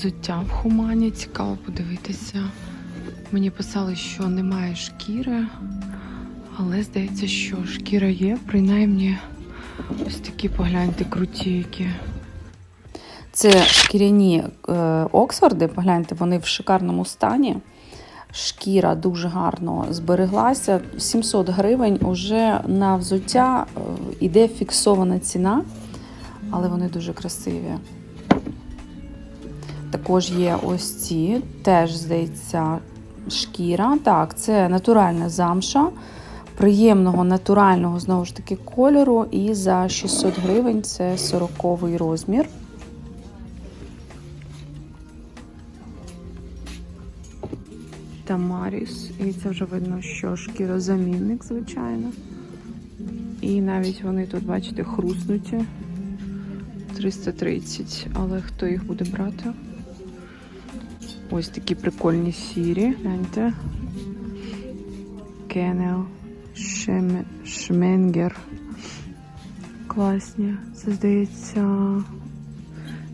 Взуття в Хумані. Цікаво подивитися. Мені писали, що немає шкіри, але здається, що шкіра є. Принаймні, ось такі погляньте круті, які. Це шкіряні е, Оксфорди, погляньте, вони в шикарному стані. Шкіра дуже гарно збереглася. 700 гривень уже на взуття е, іде фіксована ціна, але вони дуже красиві. Також є ось ці, теж здається, шкіра. Так, це натуральна замша, приємного натурального знову ж таки кольору. І за 600 гривень це 40 розмір. Тамаріс. І це вже видно, що шкірозамінник, звичайно. І навіть вони тут, бачите, хруснуті. 330. Але хто їх буде брати? Ось такі прикольні сірі. Гляньте. Кенел. Шменгер. Класні. Це здається.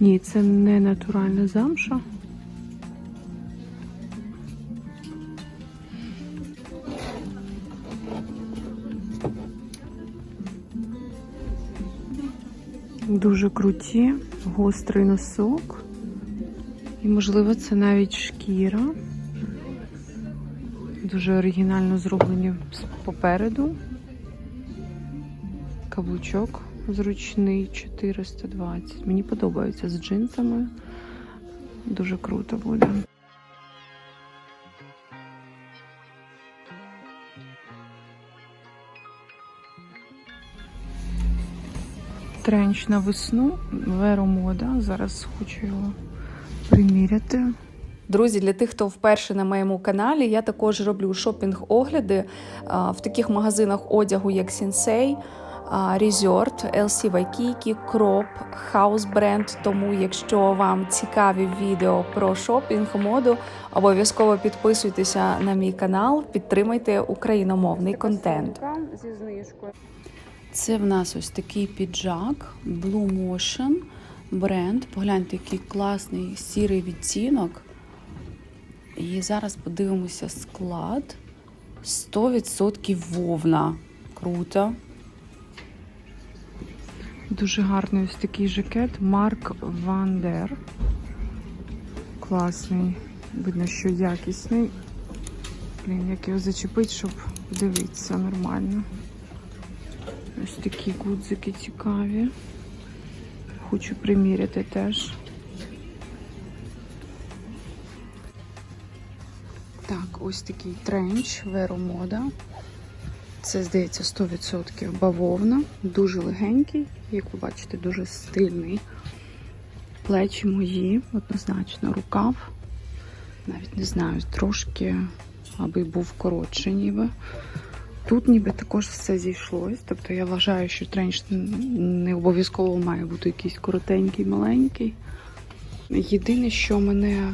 Ні, це не натуральна замша. Дуже круті, гострий носок. І, можливо, це навіть шкіра. Дуже оригінально зроблені попереду. Каблучок зручний 420. Мені подобається з джинсами. Дуже круто буде. Тренч на весну, веромода. Зараз хочу його приміряти. Друзі, для тих, хто вперше на моєму каналі, я також роблю шопінг-огляди в таких магазинах одягу, як Sensei, а, Resort, LC Waikiki, Crop, House Brand. Тому, якщо вам цікаві відео про шопінг моду, обов'язково підписуйтеся на мій канал, підтримайте україномовний контент. Це в нас ось такий піджак Blue Motion бренд. Погляньте, який класний сірий відтінок. І зараз подивимося склад. 100% вовна. Круто. Дуже гарний ось такий жакет. Марк Вандер. Класний. Видно, що якісний. Блін, як його зачепить, щоб дивитися нормально. Ось такі гудзики цікаві. Хочу приміряти теж. Так, ось такий тренч Веромода. Це, здається, 100% бавовна. Дуже легенький, як ви бачите, дуже стильний. Плечі мої, однозначно, рукав. Навіть не знаю, трошки, аби був коротший ніби. Тут ніби також все зійшлось. Тобто я вважаю, що тренч не обов'язково має бути якийсь коротенький, маленький. Єдине, що мене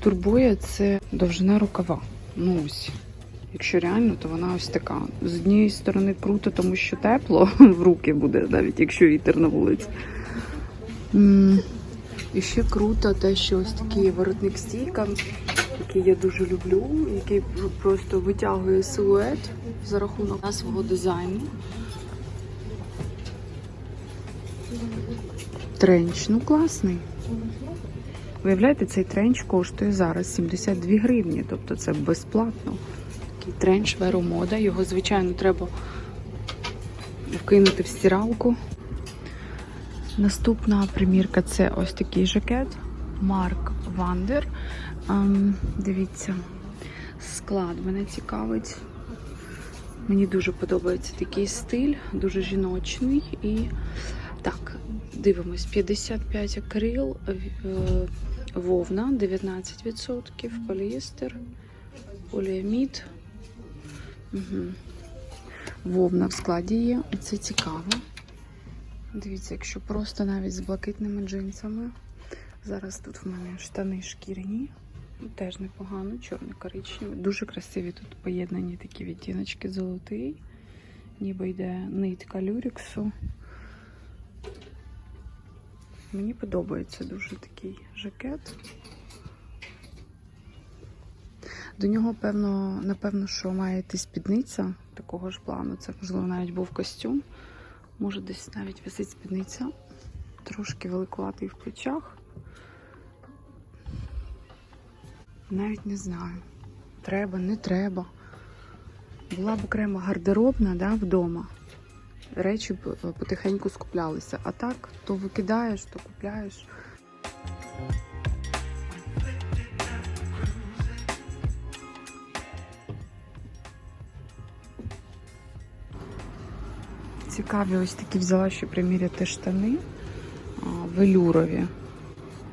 турбує, це довжина рукава. Ну ось. Якщо реально, то вона ось така. З однієї сторони круто, тому що тепло в руки буде, навіть якщо вітер на вулиці. І ще круто те, що ось такий воротник стійка, який я дуже люблю, який просто витягує силует за рахунок свого дизайну. Тренч, ну класний. Виявляєте, цей тренч коштує зараз 72 гривні, тобто це безплатно. Такий тренч веромода. Його, звичайно, треба вкинути в стиралку. Наступна примірка це ось такий жакет Марк Вандер. Ем, дивіться, склад мене цікавить. Мені дуже подобається такий стиль, дуже жіночний. І так, дивимось: 55 акрил, е, вовна 19%, поліестер, поліамід. Угу. Вовна в складі є, це цікаво. Дивіться, якщо просто навіть з блакитними джинсами. Зараз тут в мене штани шкіряні. Теж непогано, чорно-коричневі. Дуже красиві тут поєднані такі відтіночки золотий. Ніби йде нитка люрексу. Мені подобається дуже такий жакет. До нього, певно, напевно, що має йти спідниця такого ж плану. Це, можливо, навіть був костюм. Може, десь навіть висить спідниця. Трошки великуватий в плечах. Навіть не знаю. Треба, не треба. Була б окрема гардеробна да, вдома. Речі б е, потихеньку скуплялися. А так, то викидаєш, то купляєш. Цікаві ось такі взяла ще приміряти штани велюрові.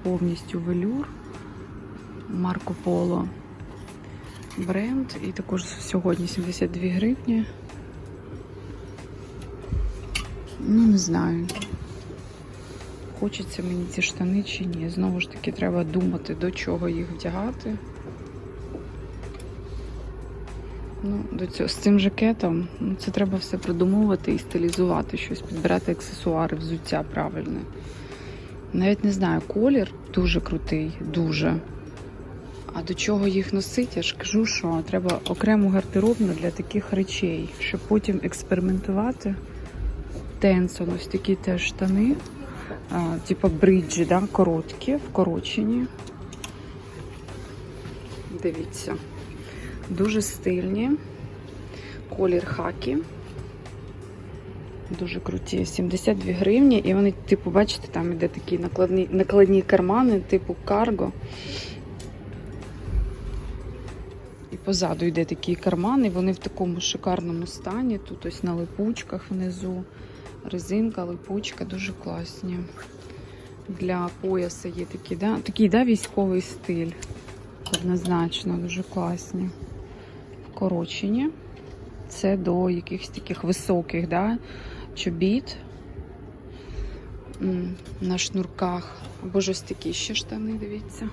Повністю велюр. Марко Поло бренд. І також сьогодні 72 гривні. Ну, не знаю. Хочеться мені ці штани чи ні. Знову ж таки, треба думати, до чого їх вдягати. Ну, до цього, з цим жакетом ну, це треба все продумувати і стилізувати щось, підбирати аксесуари, взуття правильне. Навіть не знаю, колір дуже крутий, дуже. А до чого їх носити, я ж кажу, що треба окрему гардеробну для таких речей, щоб потім експериментувати. Тенсон, ось такі теж штани, типу бриджі, да, короткі, вкорочені. Дивіться. Дуже стильні. Колір хакі. Дуже круті. 72 гривні. І вони, типу, бачите, там іде такі накладні, накладні кармани, типу карго. Позаду йде такий карман, і вони в такому шикарному стані. Тут ось на липучках внизу. Резинка, липучка, дуже класні. Для пояса є такі, да? такий да, військовий стиль. Однозначно, дуже класні. Вкорочені. Це до якихось таких високих да, чобіт. На шнурках. Або ж ось такі ще штани, дивіться.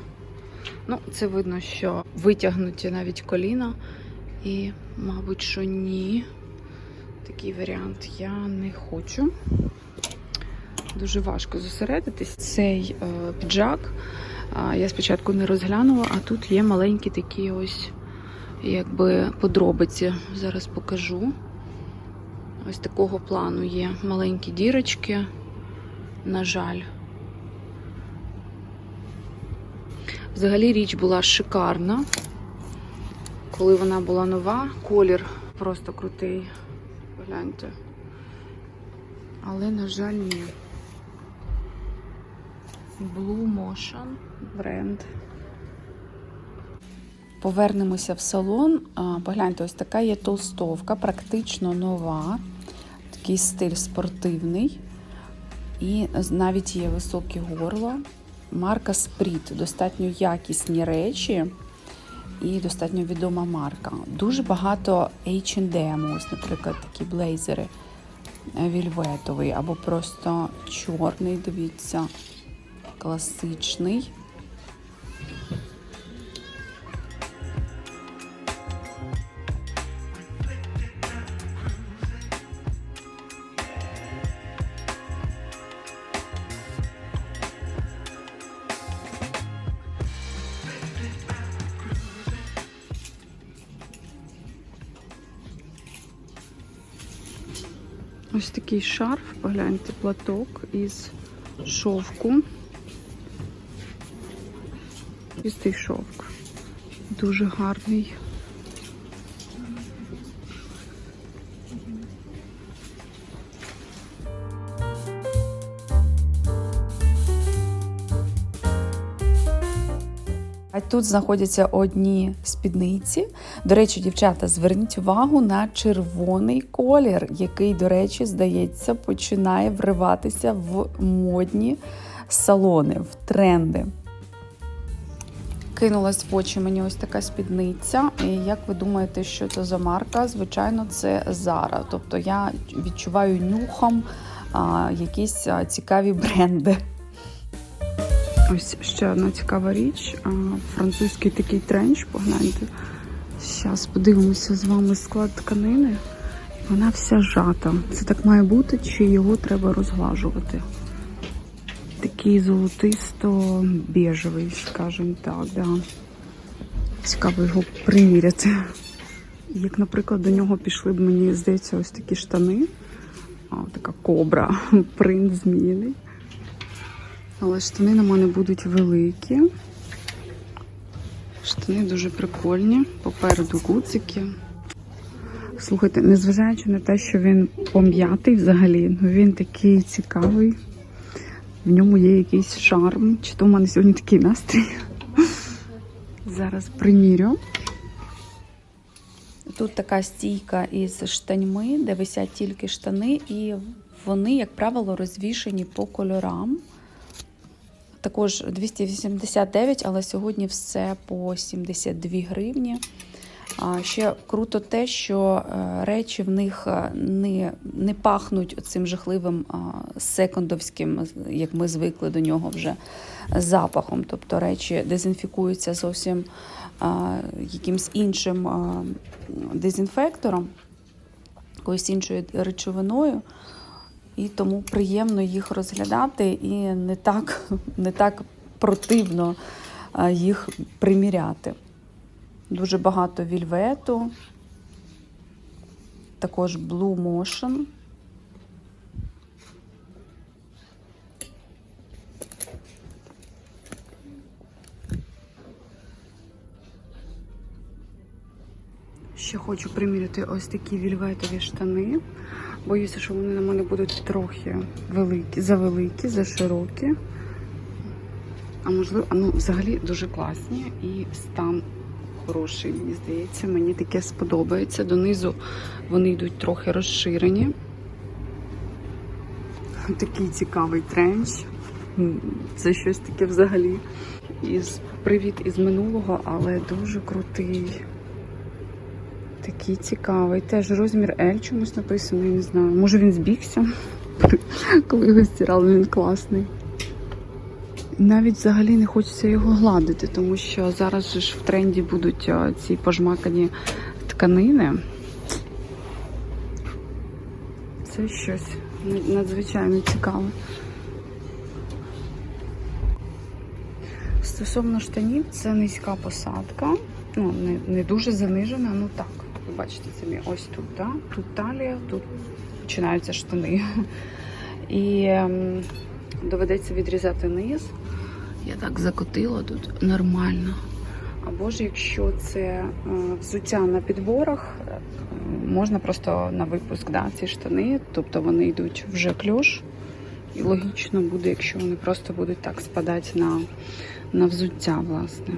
Ну, це видно, що витягнуті навіть коліна. І, мабуть, що ні. Такий варіант я не хочу. Дуже важко зосередитись. Цей е, піджак а, я спочатку не розглянула, а тут є маленькі такі ось якби подробиці. Зараз покажу. Ось такого плану є маленькі дірочки. На жаль. Взагалі річ була шикарна. Коли вона була нова, колір просто крутий. Погляньте. Але, на жаль, ні. Blue Motion бренд. Повернемося в салон. Погляньте, ось така є толстовка, практично нова. Такий стиль спортивний. І навіть є високі горла. Марка Sprit. Достатньо якісні речі і достатньо відома марка. Дуже багато H&M, ось, наприклад, такі блейзери е, вільветовий або просто чорний, дивіться, класичний. Ось такий шарф, погляньте, платок із шовку. Чистий шовк. Дуже гарний. Тут знаходяться одні спідниці. До речі, дівчата, зверніть увагу на червоний колір, який, до речі, здається, починає вриватися в модні салони, в тренди. Кинулась в очі мені ось така спідниця. І як ви думаєте, що це за марка? Звичайно, це Zara. Тобто я відчуваю нюхом а, якісь а, цікаві бренди. Ось ще одна цікава річ. Французький такий тренч, погляньте. Зараз подивимося з вами склад тканини. Вона вся жата. Це так має бути, чи його треба розглажувати? Такий золотисто-бежевий, скажімо так, да. Цікаво його приміряти. Як, наприклад, до нього пішли б, мені здається, ось такі штани. А, така кобра, принт зміїний. Але штани на мене будуть великі. Штани дуже прикольні. Попереду гуцики. Слухайте, незважаючи на те, що він пом'ятий взагалі, ну він такий цікавий. В ньому є якийсь шарм. Чи то в мене сьогодні такий настрій. Зараз примірю. Тут така стійка із штаньми, де висять тільки штани, і вони, як правило, розвішені по кольорам. Також 289, але сьогодні все по 72 гривні. Ще круто те, що е, речі в них е, не, не пахнуть цим жахливим секондовським, як ми звикли до нього вже запахом. Тобто речі дезінфікуються зовсім якимсь іншим дезінфектором, якоюсь іншою речовиною. І тому приємно їх розглядати і не так, не так противно їх приміряти. Дуже багато вільвету, також Blue Motion. Ще хочу приміряти ось такі вільветові штани. Боюся, що вони на мене будуть трохи великі, завеликі, заширокі. А можливо, ну взагалі дуже класні і стан хороший, мені здається. Мені таке сподобається. Донизу вони йдуть трохи розширені. Такий цікавий тренч. Це щось таке взагалі. Із привіт із минулого, але дуже крутий. Такий цікавий. Теж розмір L чомусь написано, я не знаю. Може він збігся, коли його стирали, він класний. Навіть взагалі не хочеться його гладити, тому що зараз ж в тренді будуть ці пожмакані тканини. Це щось надзвичайно цікаве. Стосовно штанів, це низька посадка. Ну, не, не дуже занижена, ну так. Ви бачите самі, ось тут, да? тут талія, тут починаються штани. І ем, доведеться відрізати низ. Я так закотила тут нормально. Або ж якщо це е, взуття на підборах, можна просто на випуск да, ці штани, тобто вони йдуть вже кльош. І логічно буде, якщо вони просто будуть так спадати на, на взуття, власне.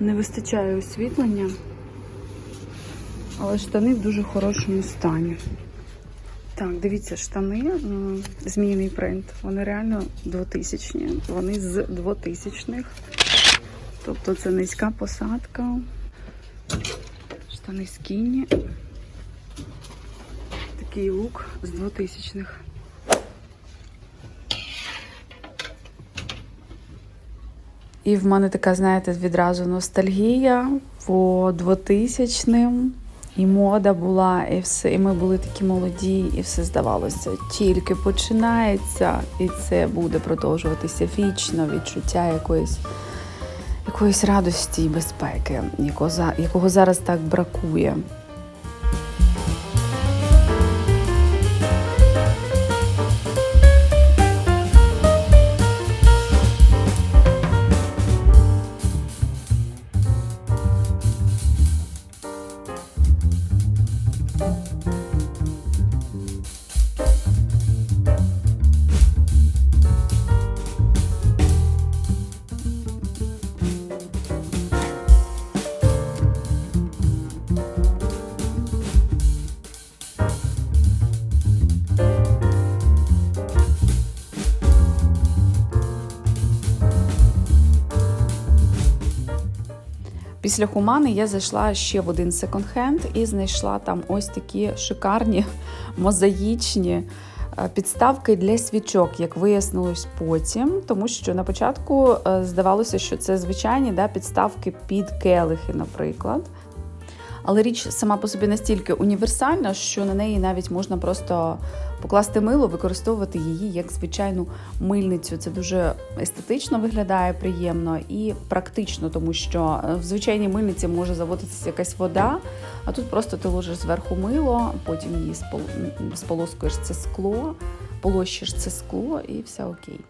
Не вистачає освітлення, але штани в дуже хорошому стані. Так, дивіться, штани, м, змійний принт, вони реально 2000-ні. Вони з 2000-х. Тобто це низька посадка. Штани скіні. Такий лук з 2000-х. І в мене така, знаєте, відразу ностальгія по 2000-ним. І мода була, і все, і ми були такі молоді, і все здавалося, тільки починається, і це буде продовжуватися вічно, відчуття якоїсь, якоїсь радості і безпеки, якого, якого зараз так бракує. Після Хумани я зайшла ще в один секонд-хенд і знайшла там ось такі шикарні мозаїчні е, підставки для свічок, як вияснилось потім, тому що на початку е, здавалося, що це звичайні да, підставки під келихи, наприклад. Але річ сама по собі настільки універсальна, що на неї навіть можна просто покласти мило, використовувати її як звичайну мильницю. Це дуже естетично виглядає приємно і практично, тому що е, в звичайній мильниці може заводитися якась вода, а тут просто ти ложиш зверху мило, потім її сполоскуєш це скло, полощиш це скло і все окей.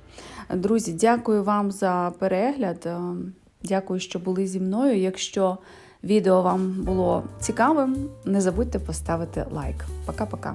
Друзі, дякую вам за перегляд. Е, Дякую, що були зі мною. Якщо відео вам було цікавим, не забудьте поставити лайк. Пока-пока.